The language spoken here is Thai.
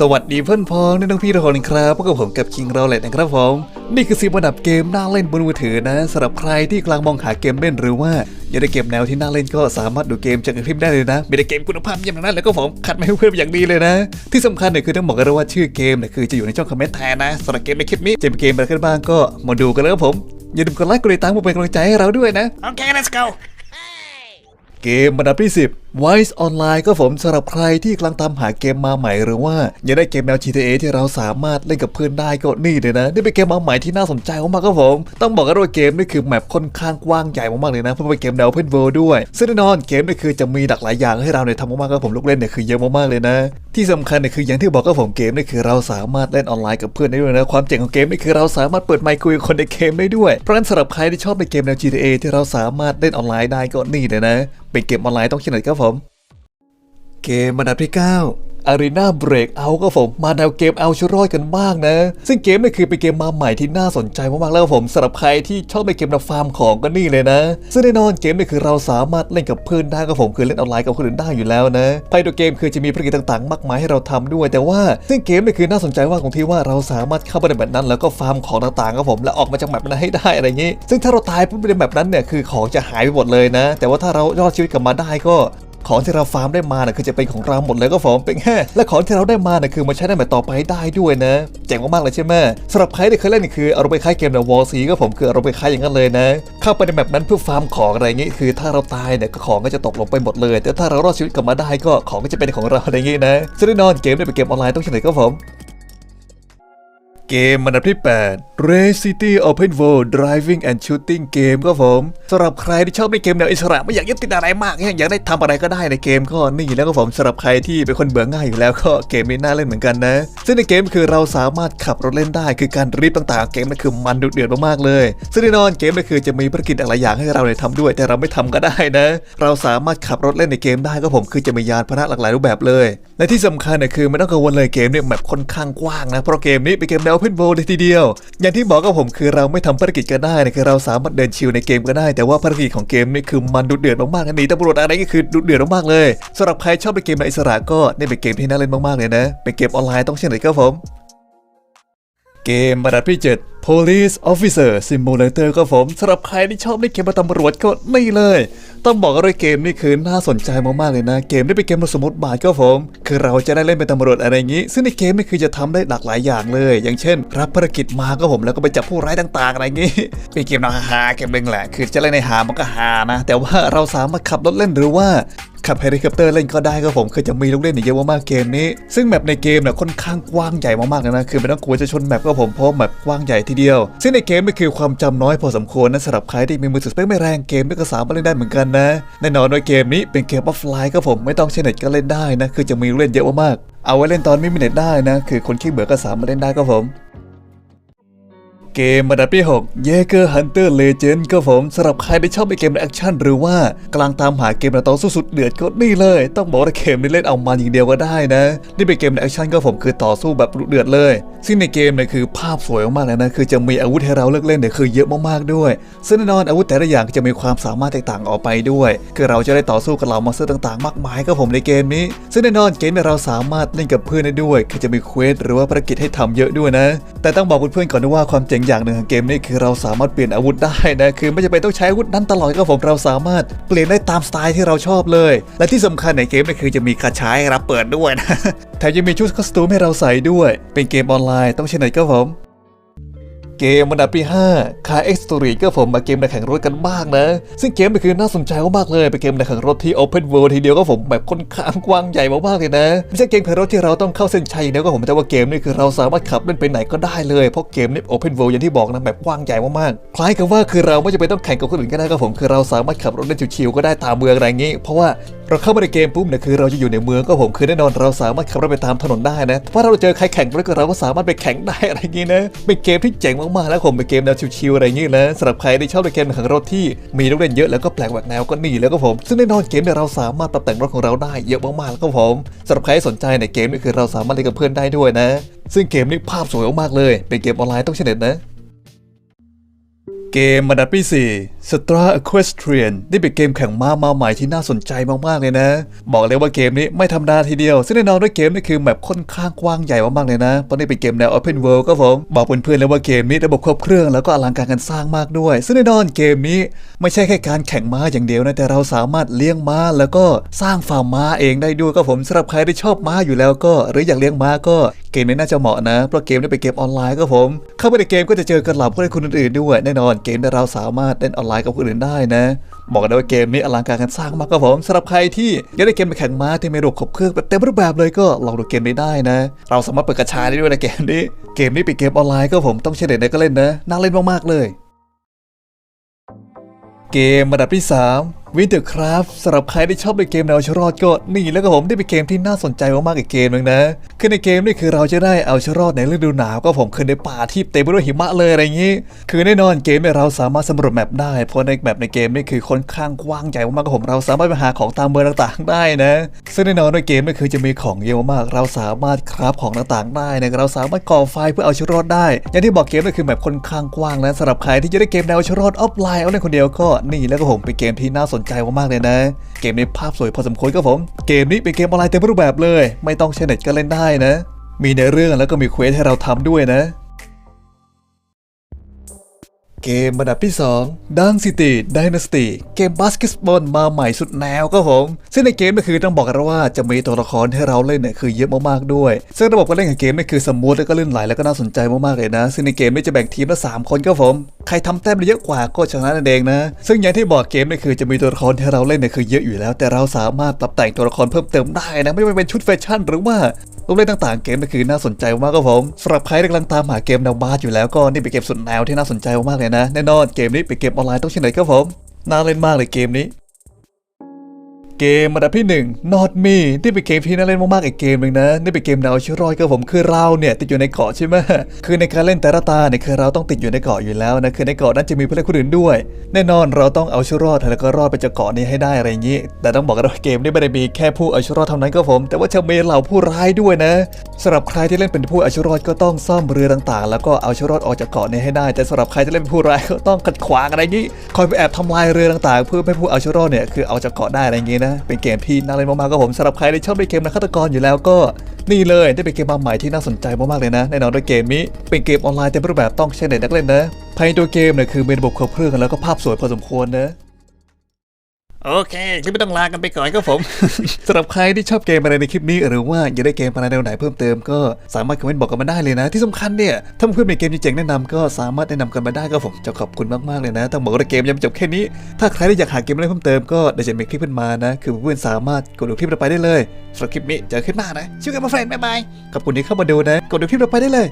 สวัสดีเพื่อนพ้องน้องพี่ทุกคนครับพบกับผมกับคิงเราเลตนะครับผม นี่คือสิบอันดับเกมน่าเล่นบนมือถือนะสำหรับใครที่กำลังมองหาเกมเล่นหรือว่าอยากได้เกมแนวที่น่าเล่นก็สามารถดูเกมจากคลิปได้เลยนะ มีแต่เกมคุณภาพเยี่ยมทั้งนั้นแล้วก็ผมคัดมาให้เพื่อนเป็นอย่างดีเลยนะ ที่สำคัญเนี่ยคือต้องบอกกันเลยว่าชื่อเกมเนี่ยคือจะอยู่ในช่องคอมเมนต์แทนนะสำหรับเกมในคลิปนี้จะเป็นเกมอะไรกันบ้างก็มาดูกันเลยครับผมอย่าลืมกดไลค์กดติดตามเพื่อเป็นกำลังใจให้เราด้วยนะโอเค let's go เกมอันดับที่10 Wise Online ก็ผมสำหรับใครที่กำลังตามหาเกมมาใหม่หรือว่าอยากได้เกมแนว GTA ที่เราสามารถเล่นกับเพื่อนได้ก็นี่เลยนะ นี่เป็นเกมมาใหม่ที่น่าสนใจมากๆครับผม ต้องบอกกันว่าเกมนี่คือแมปค่อนข้างกว้างใหญ่มากๆเลยนะเพราะเป็นเกมแนว Open World ด้วย ซึ่งแน่นอนเกมนี่คือจะมีหลากหลายอย่างให้เราเนี่ยทำมากๆครับผมลูกเล่นเนี่ยคือเยอะมากๆเลยนะ ที่สำคัญเนี่ยคืออย่างที่บอกก็ผมเกมนี่คือเราสามารถเล่นออนไลน์กับเพื่อนได้ด้วยนะความเจ๋งของเกมนี่คือเราสามารถเปิดไมค์คุยกับคนในเกมได้ด้วยเพราะฉะนั้นสำหรับใครที่ชอบในเกมแนว GTA ที่เราสามารถเล่นออนไลน์ได้ก็นี่เลยนะเป็นเกมออนไลน์ต้องเช่นไหนครับผมเกมอันดับที่ 9 Arena Breakout ก็ผม มาแนวเกมเอาชีวิตรอดกันบ้างนะ ซึ่งเกมนี่คือเป็นเกมมาใหม่ที่น่าสนใจมากๆแล้วผมสำหรับใครที่ชอบในเกมแนฟาร์มของก็นี่เลยนะ ซึ่งแน่นอนเกมนี่คือเราสามารถเล่นกับเพื่อนได้ก็ผมคือเล่นออนไลน์กับคนอื่นได้อยู่แล้วนะภายในเกมคือจะมีภารกิจต่างๆ มากมายให้เราทำด้วย แต่ว่าซึ่งเกมนี่คือน่าสนใจว่าตรงที่ว่าเราสามารถเข้าไปในแบบนั้น แล้วก็ฟาร์มของต่างๆครับผมแล้วออกมาจากแบบนั้นให้ได้อะไรอย่างนี้ ซึ่งถ้าเราตายปุ๊บในแบบนั้นเนี่ยคือของจะหายไปหมดเลยนะ แต่ว่าถ้าเรารอดชีวิตกลับมาได้ก็ ของที่เราฟาร์มได้มาเนี่ยคือจะเป็นของเราหมดเลยก็ผมเป็นแค่และของที่เราได้มาเนี่ยคือมาใช้ได้แบบต่อไปได้ด้วยนะเจ๋งมากๆเลยใช่ไหมสำหรับใครที่เคยเล่นนี่คือเอารมณ์ไปคล้ายเกมในวอลซีก็ผมคือเอารมณ์ไปคล้ายอย่างนั้นเลยนะ เข้าไปในแบบนั้นเพื่อฟาร์มของอะไรเงี้ยคือ ถ้าเราตายเนี่ยก็ของก็จะตกลงไปหมดเลย แต่ถ้าเรารอดชีวิตกลับมาได้ก็ของก็จะเป็นของเราอะไรเงี้ยนะซึ่งแน่นอนเกมเนี่ยเป็นเกมออนไลน์ต้องเฉลยก็ผม เกมอันดับที่ 8 Race City Open World Driving and Shooting เกมก็ผมสำหรับใครที่ชอบในเกมแนวอิสระไม่อยากยึดติดอะไรมากเนี่ยอยากได้ทำอะไรก็ได้ในเกมก็นี่แล้วก็ผมสำหรับใครที่เป็นคนเบื่อง่ายอยู่แล้วก็เกมนี้น่าเล่นเหมือนกันนะ ซึ่งในเกมคือเราสามารถขับรถเล่นได้คือการรีบต่างๆ เกมนั่นคือมันดุเดือดมากๆเลย ซึ่งแน่นอนเกมนั่นคือจะมีภารกิจหลายอย่างให้เราเนี่ยทำด้วย แต่เราไม่ทำก็ได้นะ เราสามารถขับรถเล่นในเกมได้ก็ผมคือจะมียานพาหนะหลากหลายรูปแบบเลย และที่สำคัญเนี่ยคือไม่ต้องกังวลเลยเกมเนี่ยแบบค่อนข้างกว้างนะเพราะเกมนี้เป็นเกมแนว Open World เลยทีเดียว อย่างที่บอกกับผมคือเราไม่ทำภารกิจก็ได้นะคือเราสามารถเดินชิลในเกมก็ได้ แต่ว่าภารกิจของเกมนี่คือมันดุเดือดมากๆนะหนีตำรวจอะไรก็คือดุเดือดมากๆเลยสำหรับใครชอบในเกมในอิสระก็นี่เป็นเกมที่น่าเล่นมากๆเลยนะเป็นเกมออนไลน์ต้องเช่นไหนครับผม เกมอันดับที่ 7 Police Officer Simulator ก็ผมสำหรับใครที่ชอบเล่นเกมตำรวจก็นี่เลย ต้องบอกว่าเกมนี่คือน่าสนใจมากๆเลยนะ เกมนี้เป็นเกมสมมติบาทก็ผม คือเราจะได้เล่นเป็นตำรวจอะไรอย่างนี้ ซึ่งในเกมนี่คือจะทำได้หลากหลายอย่างเลย อย่างเช่น รับภารกิจมาก็ผมแล้วก็ไปจับผู้ร้ายต่างๆ อะไรอย่างนี้ เป็นเกมแนวฮาเกมหนึ่งแหละ คือจะเล่นในฮามันก็ฮานะ แต่ว่าเราสามารถขับรถเล่นหรือว่า ขับเฮลิคอปเตอร์เล่นก็ได้ครับผมคือจะมีลูกเล่นอีกเยอะมากๆเกมนี้ ซึ่งแมปในเกมเนี่ยค่อนข้างกว้างใหญ่มากๆเลยนะคือไม่ต้องกลัวจะชนแมปก็ผมเพราะแมปกว้างใหญ่ทีเดียว ซึ่งในเกมนี่คือความจำน้อยพอสมควรนะสำหรับใครที่มีมือถือสเปคไม่แรงเกมนี่ก็สามารถเล่นได้เหมือนกันนะแน่นอนว่าเกมนี้เป็นเกมออฟไลน์ครับผมไม่ต้องใช้เน็ตก็เล่นได้นะคือจะมีลูกเล่นเยอะมากๆเอาไว้เล่นตอนไม่มีเน็ตได้นะคือคนขี้เบื่อก็สามารถเล่นได้ครับผม เกมอันดับที่6 Jaeger Hunter Legend ก็ผมสำหรับใครที่ชอบเกมแอคชั่นหรือว่ากำลังตามหาเกมระต่อสู้สุดเดือดก็นี่เลย ต้องบอกว่าเกมนี้เล่นเอามันอย่างเดียวก็ได้นะ นี่เป็นเกมแอคชั่นก็ผมคือต่อสู้แบบดุเดือดเลย ซึ่งในเกมเนี่ยคือภาพสวยมากๆเลยนะ คือจะมีอาวุธให้เราเลือกเล่นเนี่ยคือเยอะมากๆด้วย ซึ่งแน่นอนอาวุธแต่ละอย่างจะมีความสามารถแตกต่างออกไปด้วย คือเราจะได้ต่อสู้กับเหล่ามอนสเตอร์ต่างๆ มากมายก็ผมในเกมนี้ ซึ่งแน่นอนเกมเนี่ยเราสามารถเล่นกับเพื่อนได้ด้วย คือจะมีเควสหรือว่าภารกิจให้ทำเยอะด้วยนะ แต่ต้องบอกเพื่อนๆก่อนนะว่าความเจ๋งอย่างหนึ่งของเกมนี้คือเราสามารถเปลี่ยนอาวุธได้นะคือไม่จำเป็นต้องใช้อาวุธนั้นตลอดก็ผมเราสามารถเปลี่ยนได้ตามสไตล์ที่เราชอบเลย และที่สำคัญในเกมนี่คือจะมีคาชายให้รับเปิดด้วยนะแถมยังมีชุดคอสตูมให้เราใส่ด้วย เป็นเกมออนไลน์ต้องใช่ไหนก็ผม เกมอันดับที่5 Car X Story ก็ผมมาเกมในแข่งรถกันบ้างนะ ซึ่งเกมนี้คือน่าสนใจมากเลยเป็นเกมในแข่งรถที่ Open World ทีเดียวก็ผมแบบค่อนข้างกว้างใหญ่มากๆเลยนะ ไม่ใช่เกมแข่งรถที่เราต้องเข้าเส้นชัยนะก็ผมแต่ว่าเกมนี้คือเราสามารถขับเล่นไปไหนก็ได้เลยเพราะเกมนี้ Open World อย่างที่บอกนะแบบกว้างใหญ่มากๆคล้ายกับว่าคือเราไม่จำเป็นต้องแข่งกับคนอื่นก็ได้ก็ผมคือเราสามารถขับรถเล่นชิวๆก็ได้ตามเมืองอะไรอย่างงี้ เพราะว่าเราเข้ามาในเกมปุ๊บเนี่ยคือเราจะอยู่ในเมืองก็ผมคือแน่นอนเราสามารถขับรถไปตามถนนได้นะถ้าเราเจอใครแข่งรถกับเราก็สามารถไปแข่งได้อะไรอย่างงี้นะเป็นเกมที่เจ๋งมากๆแล้วผมเป็นเกมแนวชิวๆอะไรอย่างงี้นะสำหรับใครที่ชอบในเกมข่งรถที่มีลูกเล่นเยอะแล้วก็แปลกแหวกแนวก็นี่แล้วก็ผมซึ่งแน่นอนเกมเนี่ยเราสามารถปรับแต่งรถของเราได้เยอะมากๆแล้วก็ผมสำหรับใครที่สนใจในเกมนี่คือเราสามารถเล่นกับเพื่อนได้ด้วยนะ ซึ่งเกมนี้ภาพสวยมากๆเลย เป็นเกมออนไลน์ต้องเชนเน็ตนะเกมอันดับที่ Stra Equestrian นี่เป็นเกมแข่งม้ามาใหม่ที่น่าสนใจมากๆเลยนะ บอกเลยว่าเกมนี้ไม่ธรรมดาทีเดียว ซึ่งแน่นอนว่าเกมนี้คือแมปค่อนข้างกว้างใหญ่มากๆเลยนะเพราะนี่เป็นเกมแนว Open World ก็ผมบอกเพื่อนๆเลยว่าเกมนี้ระบบครบเครื่องแล้วก็อลังการการสร้างมากด้วย ซึ่งแน่นอนเกมนี้ไม่ใช่แค่การแข่งม้าอย่างเดียวนะแต่เราสามารถเลี้ยงม้าแล้วก็สร้างฟาร์มม้าเองได้ด้วยก็ผมสำหรับใครที่ชอบม้าอยู่แล้วก็ หรืออยากเลี้ยงม้าก็เกมนี้น่าจะเหมาะนะเพราะเกมนี้เป็นเกมออนไลน์ก็ผม เข้าไปในเกมก็จะเจอกันเหล่าผู้เล่นคนอื่นๆด้วย แน่นอนเกมที่เราสามารถเล่นออนไลน์กับคนอื่นได้นะ บอกได้ว่าเกมนี้อลังการการสร้างมากครับผมสำหรับใครที่อยากได้เกมไปแข่งม้าที่มีระบบครบเครื่องแบบเต็มรูปแบบเลยก็ลองดูเกมนี้ได้นะ เราสามารถเปิดกระชาได้ด้วยนะเกมนี้ เกมนี้เป็นเกมออนไลน์ก็ผมต้องเช้เด็ดนะก็เล่นนะน่าเล่นมากๆเลย เกมระดับที่ 3 Wintercraft สำหรับใครที่ชอบเล่นเกมแนวเอาชรอดก็นี่แล้วก็ผมได้เป็นเกมที่น่าสนใจมากๆอีกเกมหนึงนะ คือในเกมนี่คือเราจะได้เอาชรอดในฤดูหนาวก็ผมคือในป่าที่เต็มไปด้วยหิมะเลยอะไรอย่างนี้ คือแน่นอนเกมเนี่ยเราสามารถสำรวจแมปได้เพราะในแมปในเกมนี่คือค่อนข้างกว้างใหญ่มากๆก็ผมเราสามารถไปหาของตามเมืองต่างๆ ได้นะ ซึ่งแน่นอนในเกมนี่คือจะมีของเยอะมากเราสามารถคราฟของต่างๆได้นะเราสามารถก่อไฟเพื่อเอาชีรอดได้ อย่างที่บอกเกมนี่คือแมปค่อนข้างกว้างนะสำหรับใครที่จะได้เกมแนวเอาชีรอดออฟไลน์เอาเล่นคนเดียวก็นี่แล้วก็ผมเป็นเกมที่น่าสนใจมากๆเลยนะ เกมนี้ภาพสวยพอสมควรครับผม เกมนี้เป็นเกมออนไลน์เต็มรูปแบบเลย ไม่ต้องใช้เน็ตก็เล่นได้นะ มีในเรื่องแล้วก็มีเควสให้เราทำด้วยนะ เกมระดับที่ 2 Dunk City Dynasty เกมบาสเกตบอลมาใหม่สุดแนวก็ผม ซึ่งในเกมก็คือต้องบอกกันว่าจะมีตัวละครให้เราเล่นเนี่ยคือเยอะมากๆด้วย ซึ่งระบบการเล่นของเกมนี่คือสมูทแล้วก็ลื่นไหลแล้วก็น่าสนใจมากๆเลยนะ ซึ่งในเกมนี่จะแบ่งทีมละ3คนก็ผม ใครทำแต้มได้เยอะกว่าก็ชนะนั่นเองนะ ซึ่งอย่างที่บอกเกมนี่คือจะมีตัวละครที่เราเล่นเนี่ยคือเยอะอยู่แล้ว แต่เราสามารถปรับแต่งตัวละครเพิ่มเติมได้นะ ไม่ว่าเป็นชุดแฟชั่นหรือว่ารูปเล่นต่างๆ เกมนี่คือน่าสนใจมากครับผมสำหรับใครที่กำลังตามหาเกมแนวบาสอยู่แล้วก็นี่เป็นเกมสุดแนวที่น่าสนใจมากๆเลยนะ แน่นอนเกมนี้เป็นเกมออนไลน์ต้องเช่นไหนครับผมน่าเล่นมากเลยเกมนี้ เกมระดับที่1 Not Me นี่เป็นเกมที่น่าเล่นมากๆอีกเกมหนึ่งนะ นี่เป็นเกมแนวเอาชีวิรอดครับผมคือเราเนี่ยติดอยู่ในเกาะใช่ไหมคือในการเล่นแต่ละตาเนี่ยคือเราต้องติดอยู่ในเกาะอยู่แล้วนะคือในเกาะนั้นจะมีผู้เล่นคนอื่นด้วย แน่นอนเราต้องเอาชีวิรอดแล้วก็รอดไปจากเกาะนี้ให้ได้อะไรอย่างนี้ แต่ต้องบอกกันว่าเกมนี้ไม่ได้มีแค่ผู้เอาชีวิรอดเท่านั้นครับผม แต่ว่าจะมีเหล่าผู้ร้ายด้วยนะสำหรับใครที่เล่นเป็นผู้เอาชีวิรอดก็ต้องซ่อมเรือต่างๆ แล้วก็เอาชีวิรอดออกจากเกาะนี้ให้ได้ แต่สำหรับใครที่เล่นเป็นผู้ร้ายก็ต้องขัดขวางอะไรอย่างนี้คอยไปแอบทำลายเรือต่างๆ เพื่อให้ผู้เอาชิรอดเนี่ยคือเอาจากเกาะได้อะไรอย่างนี้นะเป็นเกมที่น่าเล่นมากๆครับผมสำหรับใครที่ชอบเล่นเกมนักฆาตกรอยู่แล้วก็นี่เลยได้เป็นเกมมาใหม่ที่น่าสนใจมากๆเลยนะแน่นอนด้วยเกมนี้เป็นเกมออนไลน์เต็มรูปแบบต้องใช้เน็ตนักเล่นนะภายในตัวเกมเนี่ยคือมีระบบครบเครื่องแล้วก็ภาพสวยพอสมควรนะ โอเคคลิปไม่ต้องลากันไปก่อนครับผม สำหรับใครที่ชอบเกมอะไรในคลิปนี้ หรือว่าอยากได้เกมอะไรแนวไหนเพิ่มเติมก็สามารถคอมเมนต์บอกกันมาได้เลยนะ ที่สำคัญเนี่ย ถ้าเพื่อนมีเกมเจ๋งแนะนำก็สามารถแนะนำกันมาได้ก็ผมจะขอบคุณมากๆเลยนะต้องบอกว่าเกมยังไม่จบแค่นี้ ถ้าใครที่อยากหาเกมอะไรเพิ่มเติมก็เดี๋ยวจะมีคลิปขึ้นมานะ คือเพื่อนสามารถกดดูคลิปเราไปได้เลยสำหรับคลิปนี้เจอขึ้นมานะชื่อกันมาเฟรนบ๊ายบายขอบคุณที่เข้ามาดูนะกดดูคลิปเราไปได้เลย